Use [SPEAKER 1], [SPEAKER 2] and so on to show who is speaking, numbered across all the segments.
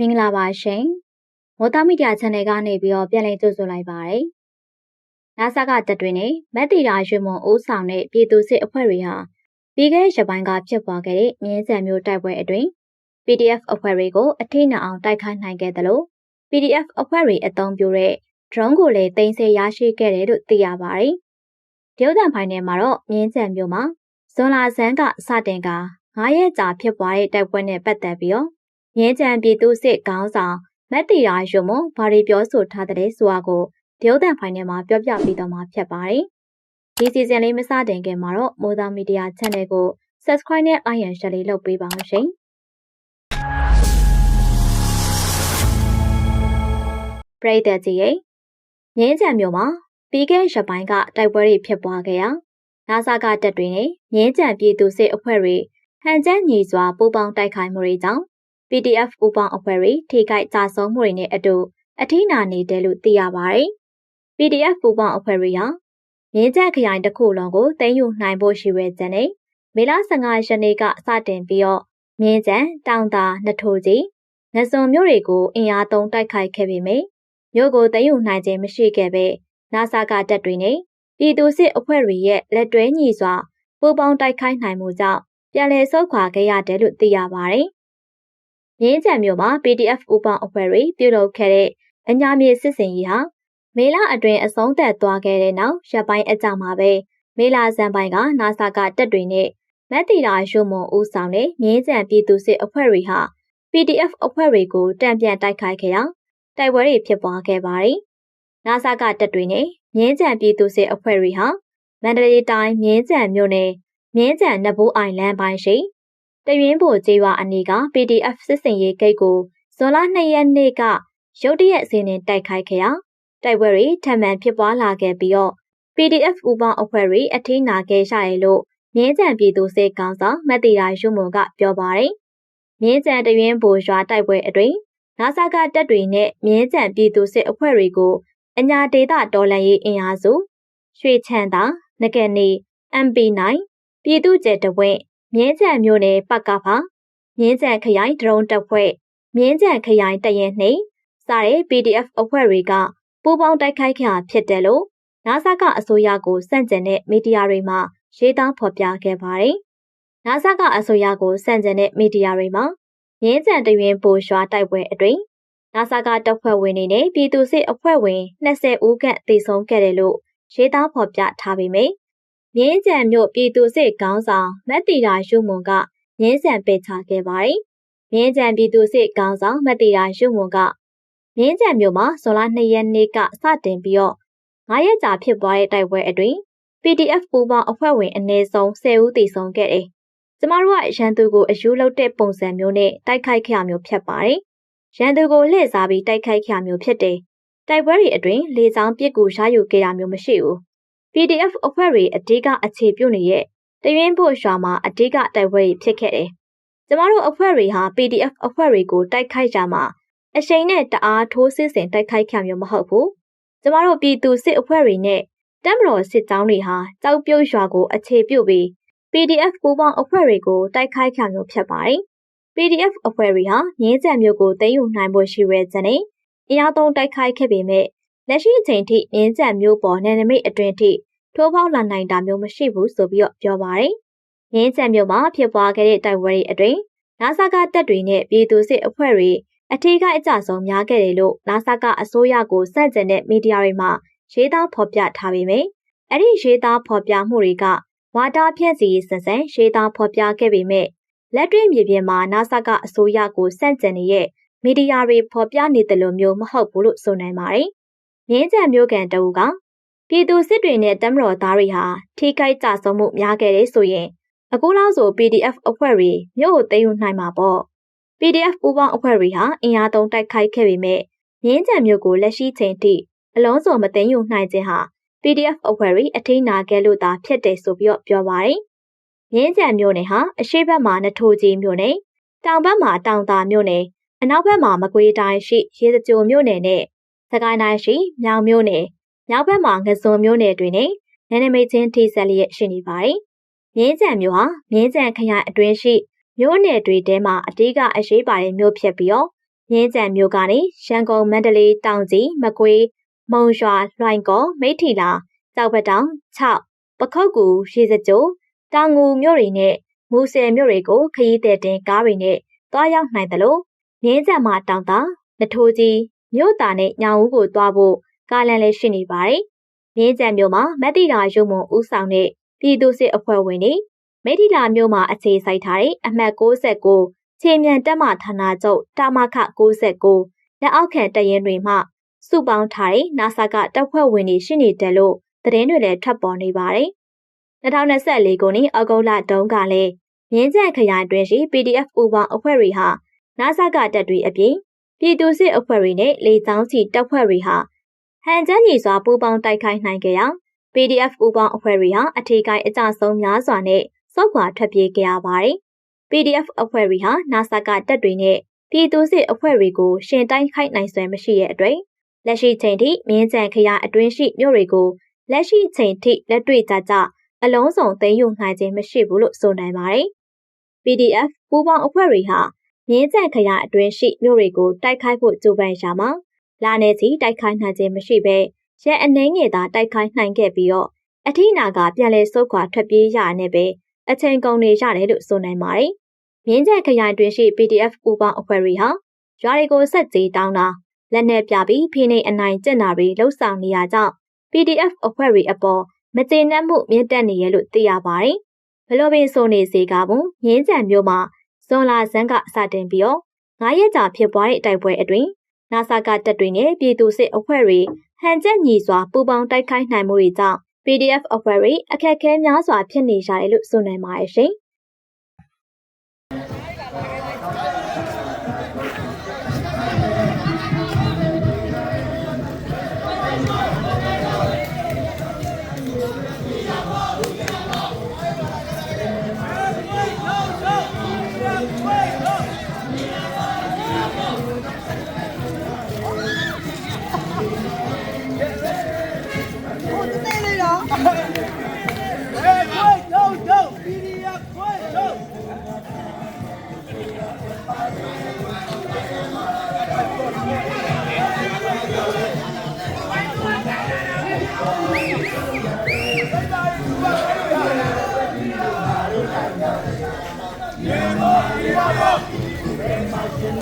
[SPEAKER 1] မင်္ဂလာပါရှင်။မော်တာမီဒီယာ channel ကနေပြီးတော့ပြန်လည်ကြိုဆိုလိုက်ပါရစေ။နာဆာကတက်တွင်နဲ့မက်တီရာရွှေမွန်ဦးဆောင်တဲ့ပြည်သူစစ်အဖွဲ့တွေဟာပြီးခဲ့တဲ့ရက်ပိုင်းကဖြစ်ပွားခဲ့တဲ့မြင်းဆန်မျိုးတိုက်ပွဲအတွင်း PDF အဖွဲ့တွေကိုအထိနာအောင်တိုက်ခိုက်နိုင်ခဲ့တယ်လို့ PDF အဖွဲ့တွေအသုံးပြုတဲ့ drone ကိုလည်းတင်ဆက်ရရှိခဲ့တယ်လို့သိရပါတယ်။ဒေုဒန်ဖိုင်နယ်မှာတော့မြင်းဆန်မျိုးမှာဇွန်လာဆန်းကစတင်က9ရက်ကြာဖြစ်ပွားတဲ့တိုက်ပွဲနဲ့ပတ်သက်ပြီးတော့ မြင်းချံပြည်သူစစ်ခေါင်းဆောင်မက်တီရာရုံမဘာတွေပြောဆိုထားတဲ့ဆိုတာကိုဒေုဒန်ဖိုင်နယ်မှာပြောပြပေးတော့မှာဖြစ်ပါတယ်။ဒီစီဇန်လေးမစတင်ခင်မှာတော့မိုးသားမီဒီယာ channel ကို subscribe နဲ့ iron share လေးလုပ်ပေးပါအောင်ရှင်။ပရိသတ်ကြီးရဲ့မြင်းချံမြို့မှာပြီးခဲ့ရက်ပိုင်းကတိုက်ပွဲတွေဖြစ်ပွားခဲ့ရာနာဆာကတပ်တွေနဲ့မြင်းချံပြည်သူစစ်အဖွဲ့တွေဟန်ချက်ညီစွာပူးပေါင်းတိုက်ခိုက်မှုတွေကြောင့် PDF ပူပေါင်းအဖွဲ့တွေထိခိုက်ကြဆုံးမှုတွေနဲ့အတူအထီးနာနေတယ်လို့သိရပါတယ်။ PDF ပူပေါင်းအဖွဲ့တွေဟာမြင်းချက်ခရိုင်တစ်ခုလုံးကိုသိမ်းယူနိုင်ဖို့ရှိဝဲကြတဲ့မေလ15ရက်နေ့ကစတင်ပြီးတော့မြင်းချံတောင်သာနထိုးကြီးငစွန်မြို့တွေကိုအင်အားသုံးတိုက်ခိုက်ခဲ့ပေမယ့်မြို့ကိုသိမ်းယူနိုင်ခြင်းမရှိခဲ့ပဲနာဆာကတပ်တွေနဲ့ပြည်သူစစ်အဖွဲ့တွေရဲ့လက်တွဲညီစွာပူးပေါင်းတိုက်ခိုက်နိုင်မှုကြောင့်ပြန်လည်ဆုတ်ခွာခဲ့ရတယ်လို့သိရပါတယ် မြင်းကြံမြို့မှာ PDF ဥပအဖွဲ့တွေပြုလုပ်ခဲ့တဲ့အညာမြေစစ်စင်ကြီးဟာမေလအတွင်းအဆုံးသက်သွားခဲ့တဲ့နောက်ရပ်ပိုင်းအကြာမှာပဲမေလဇန်ပိုင်းကနာဆာကတပ်တွေနဲ့မက်တီရာရုံမွန်ဦးဆောင်တဲ့မြင်းကြံပြည်သူစစ်အဖွဲ့တွေဟာ PDF အဖွဲ့တွေကိုတံပြန်တိုက်ခိုက်ခဲ့ရာတိုက်ပွဲတွေဖြစ်ပွားခဲ့ပါတယ်။နာဆာကတပ်တွေနဲ့မြင်းကြံပြည်သူစစ်အဖွဲ့တွေဟာမန္တလေးတိုင်းမြင်းကြံမြို့နယ်မြင်းကြံနဘူအိုင်လန်ပိုင်းရှိ တရွင်းဘိုကျေးရွာအနီးက PDF စစ်စင်ရေးဂိတ်ကိုဇွန်လ2ရက်နေ့ကရုတ်တရက်အစီအစဉ်တိုက်ခိုက်ခဲ့ရာတိုက်ပွဲတွေထပ်မံဖြစ်ပွားလာခဲ့ပြီးတော့ PDF ဥပအဖွဲ့တွေအထင်းနာခဲ့ကြတယ်လို့မြင်းကြံပြည်သူစစ်ကောင်ဆောင်မတ်တီရာရုံမွန်ကပြောပါတယ်။မြင်းကြံတရွင်းဘိုရွာတိုက်ပွဲအတွင်းနာဆာကတပ်တွေနဲ့မြင်းကြံပြည်သူစစ်အဖွဲ့တွေကိုအညာဒေတာတော်လန်ရေးအင်အားစုရွှေချမ်းသာငကနေ MP9 ပြည်သူ့ကျဲတဝင့် မြင်းကြံမြို့နယ်ပကဖမြင်းကြံခရိုင်ဒရုန်းတပ်ဖွဲ့မြင်းကြံခရိုင်တရင်နှင့်စတဲ့ PDF အဖွဲ့တွေကပူးပေါင်းတိုက်ခိုက်ခဲ့ဖြစ်တယ်လို့နာဆာကအစိုးရကိုစန့်ကျင်တဲ့မီဒီယာတွေမှာရေးသားဖော်ပြခဲ့ပါတယ်။နာဆာကအစိုးရကိုစန့်ကျင်တဲ့မီဒီယာတွေမှာမြင်းကြံတရင်ပိုရွာတိုက်ပွဲအတွင်းနာဆာကတပ်ဖွဲ့ဝင်တွေနဲ့ပြည်သူစစ်အဖွဲ့ဝင်20ဦးခန့်သေဆုံးခဲ့တယ်လို့ရေးသားဖော်ပြထားပေမယ့် မြင်းကြံမြို့ပြည်သူစစ်ခေါင်းဆောင်မက်တီရာရုံမွန်ကမြင်းကြံပယ်ချခဲ့ပါတယ်။မြင်းကြံပြည်သူစစ်ခေါင်းဆောင်မက်တီရာရုံမွန်ကမြင်းကြံမြို့မှာဇွန်လ2ရက်နေ့ကစတင်ပြီးတော့9ရက်ကြာဖြစ်ပွားတဲ့တိုက်ပွဲအတွင်း PDF ပူးပေါင်းအဖွဲ့ဝင်အနည်းဆုံး10ဦးသေဆုံးခဲ့တယ်။ကျမတို့ကရန်သူကိုအယူလုပ်တဲ့ပုံစံမျိုးနဲ့တိုက်ခိုက်ခဲ့ရမျိုးဖြစ်ပါတယ်။ရန်သူကိုလှည့်စားပြီးတိုက်ခိုက်ခဲ့ရမျိုးဖြစ်တယ်။တိုက်ပွဲတွေအတွင်းလေကြောင်းပစ်ကူရယူခဲ့ရမျိုးမရှိဘူး။ PDF အဖွဲ့တွေအဓိကအခြေပြုနေတဲ့တရွင်းဖို့ရွာမှာအဓိကတိုက်ပွဲဖြစ်ခဲ့တယ်။ကျမတို့အဖွဲ့တွေဟာ PDF အဖွဲ့တွေကိုတိုက်ခိုက်ကြမှာအရှိန်နဲ့တအားထိုးစစ်ဆင်တိုက်ခိုက်ခံမျိုးမဟုတ်ဘူး။ကျမတို့ပြည်သူစစ်အဖွဲ့တွေနဲ့တပ်မတော်စစ်ကြောင်းတွေဟာကြောက်ပြုတ်ရွာကိုအခြေပြုပြီး PDF ပူးပေါင်းအဖွဲ့တွေကိုတိုက်ခိုက်ခံမျိုးဖြစ်ပါတယ်။ PDF အဖွဲ့တွေဟာငင်းကြံမျိုးကိုသိမ်းယူနိုင်ဖို့ရှိရဲတဲ့နဲ့အင်အားသုံးတိုက်ခိုက်ခဲ့ပေမဲ့လက်ရှိအချိန်ထိငင်းကြံမျိုးပေါ်နယ်နိမိတ်အတွင်းထိ ထိုးပေါက်လာနိုင်တာမျိုးမရှိဘူးဆိုပြီးတော့ပြောပါတယ်။ငင်းကြံမျိုးမှာဖြစ်ပွားခဲ့တဲ့တိုက်ပွဲတွေအတွင်းနာဆာကတပ်တွေနဲ့ပြည်သူစစ်အဖွဲ့တွေအထူးကအကြဆုံးများခဲ့တယ်လို့နာဆာကအစိုးရကိုစန့်ကျင်တဲ့မီဒီယာတွေမှာရေးသားဖော်ပြထားပေမယ့်အဲ့ဒီရေးသားဖော်ပြမှုတွေကဝါတာဖြန့်စီစင်စင်ရေးသားဖော်ပြခဲ့ပေမဲ့လက်တွေ့မြေပြင်မှာနာဆာကအစိုးရကိုစန့်ကျင်နေတဲ့မီဒီယာတွေဖော်ပြနေတယ်လို့မျိုးမဟုတ်ဘူးလို့ဆိုနိုင်ပါတယ်။မြင်းကြံမျိုးကန်တအူက ပြည်သူစစ်တွေနဲ့တမတော်သားတွေဟာထိခိုက်ကြဆုံးမှုများခဲ့တယ်ဆိုရင်အခုလောက်ဆို PDF အဖွဲ့တွေမြို့ကိုသိမ်းယူနိုင်မှာပေါ့ PDF ပူးပေါင်းအဖွဲ့တွေဟာအင်အားသုံးတိုက်ခိုက်ခဲ့ပေမဲ့မြင်းကြံမြို့ကိုလက်ရှိချိန်ထိအလုံးစုံမသိမ်းယူနိုင်ခြင်းဟာ PDF အဖွဲ့တွေအထိနာခဲ့လို့သာဖြစ်တယ်ဆိုပြီးပြောပါတယ်။မြင်းကြံမြို့နယ်ဟာအရှိတ်ဘက်မှာနထိုးကြီးမြို့နယ်တောင်ဘက်မှာတောင်သာမြို့နယ်အနောက်ဘက်မှာမကွေးတိုင်းရှိရေစကြိုမြို့နယ်နဲ့စကိုင်းတိုင်းရှိမြောင်မြို့နယ် မြောက်ဘက်မှာငစုံမြို့နယ်တွေနဲ့နယ်နိမိတ်ချင်းထိစပ်လျက်ရှိနေပါတယ်။မြင်းကြံမြို့ဟာမြင်းကြံခရိုင်အတွင်းရှိမြို့နယ်တွေထဲမှာအတိကအရေးပါတဲ့မြို့ဖြစ်ပြီးတော့မြင်းကြံမြို့ကနေရန်ကုန်မန္တလေးတောင်ကြီးမကွေးမုံရွာလွိုင်ကော်မိထီလာကြောက်ပတောင်6ပခုတ်ကူရေစကြိုတောင်ငူမြို့တွေနဲ့မူဆယ်မြို့တွေကိုခရီးသည်တင်ကားတွေနဲ့တွားရောက်နိုင်တယ်လို့မြင်းကြံမှာတောင်တာနထိုးကြီးမြို့သားနဲ့ညောင်ဦးကိုတွားဖို့ ကားလမ်းလည်းရှိနေပါတယ်။မြင်းကြံမြို့မှာမက်တီလာရုံမွန်ဦးဆောင်တဲ့ပြည်သူစစ်အဖွဲ့ဝင်တွေမိထီလာမြို့မှာအခြေစိုက်ထားတဲ့အမှတ်69ခြေမြန်တက်မှဌာနချုပ်တာမခ69လက်အောက်ခံတရင်တွေမှစုပေါင်းထားတဲ့နာဆာကတပ်ဖွဲ့ဝင်တွေရှိနေတယ်လို့သတင်းတွေလည်းထွက်ပေါ်နေပါတယ်။2024ခုနှစ်အောက်တိုဘာလတုန်းကလည်းမြင်းကြံခရိုင်တွင်ရှိ PDF ပူပေါင်းအဖွဲ့တွေဟာနာဆာကတပ်တွေအပြင်ပြည်သူစစ်အဖွဲ့တွေနဲ့လေကြောင်းချီတပ်ဖွဲ့တွေဟာ ဟန်ကျန်းညီစွာပူးပေါင်းတိုက်ခိုက်နိုင်ကြရာ PDF ပူပေါင်းအဖွဲ့တွေဟာအထည်ကိုင်းအကြဆုံးများစွာနဲ့စောက်ခွာထွက်ပြေးကြရပါတယ်။ PDF အဖွဲ့တွေဟာနာဆာကတပ်တွေနဲ့ပြည်သူစစ်အဖွဲ့တွေကိုရှင်တိုင်းခိုက်နိုင်စွမ်းမရှိတဲ့အတွက်လက်ရှိချိန်ထိမြင်းကြံခရိုင်အတွင်းရှိမြို့တွေကိုလက်ရှိချိန်ထိလက်တွေ့ကြကြအလုံးစုံသိမ်းယူနိုင်ခြင်းမရှိဘူးလို့ဆိုနိုင်ပါတယ်။ PDF ပူးပေါင်းအဖွဲ့တွေဟာမြင်းကြံခရိုင်အတွင်းရှိမြို့တွေကိုတိုက်ခိုက်ဖို့ကြိုးပမ်းရာမှာ လာနေစီတိုက်ခိုက်နိုင်ခြင်းမရှိဘဲရဲအနှင်းငယ်သာတိုက်ခိုက်နိုင်ခဲ့ပြီးတော့အထိနာကပြန်လဲဆုတ်ခွာထွက်ပြေးရတဲ့ပဲအချိန်ကုန်နေရတယ်လို့ဆိုနိုင်ပါတယ်။မြင်းကြံခရိုင်တွင်ရှိ PDF ပူပေါင်းအဖွဲ့တွေဟာရွာတွေကိုဆက်ကြေးတောင်းတာလက်နက်ပြပြီးဖိနှိပ်အနိုင်ကျင့်တာတွေလှုပ်ဆောင်နေရကြောင်း PDF အဖွဲ့တွေအပေါ်မကျေနပ်မှုမြင့်တက်နေရလို့သိရပါတယ်။ဘလို့ပင်ဆိုနေစေကပုံငင်းကြံမျိုးမှာဇွန်လာဇန်းကစတင်ပြီးတော့9ရက်ကြာဖြစ်ပွားတဲ့တိုက်ပွဲအတွင်း နာဆာကတပ်တွေနဲ့ပြည်သူစစ်အဖွဲ့တွေဟန်ချက်ညီစွာပူးပေါင်းတိုက်ခိုက်နိုင်မှုတွေကြောင့် PDF အဖွဲ့တွေအခက်အခဲများစွာဖြစ်နေကြတယ်လို့ဆိုနိုင်ပါတယ်ရှင်။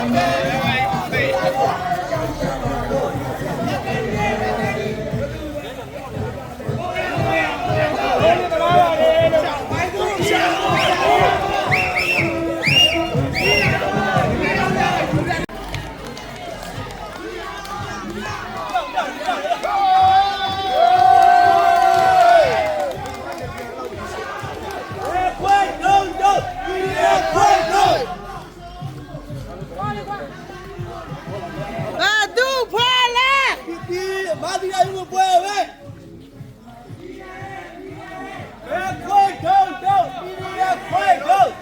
[SPEAKER 2] Amen. puede. ¡El fuego! ¡El fuego!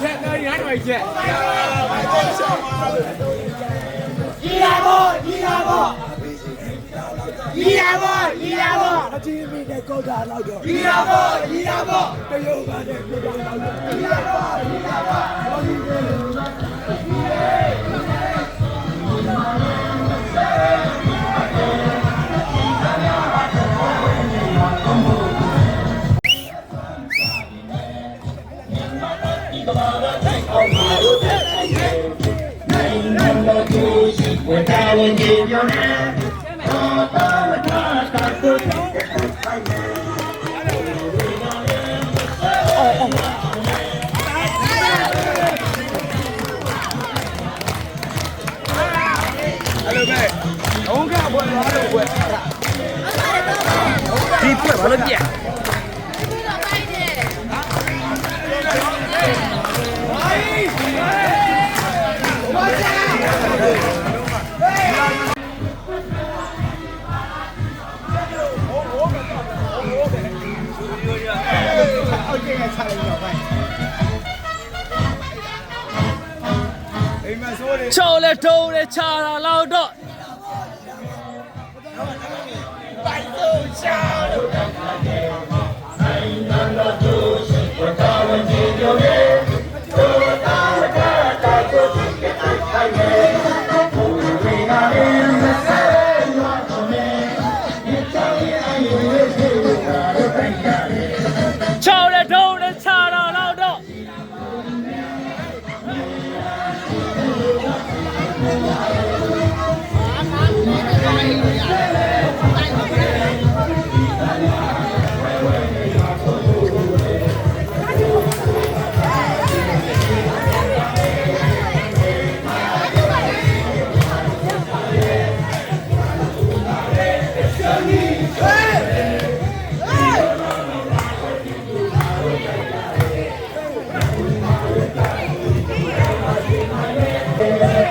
[SPEAKER 2] Chết ơi, hát mày chết. Đi ra bộ, đi
[SPEAKER 3] ra bộ. 不，一来不，一来不，一来不，
[SPEAKER 2] အချင်းမိတဲ့ကောက်တာတော့တော့
[SPEAKER 3] 一来不，一来不。
[SPEAKER 2] တရုတ်ကလည်းပြောတာတော့
[SPEAKER 4] 我大问题有呢，我
[SPEAKER 5] ချော်လဲထုံးလဲခြာတာလောက်တော့
[SPEAKER 2] 白手 Amen.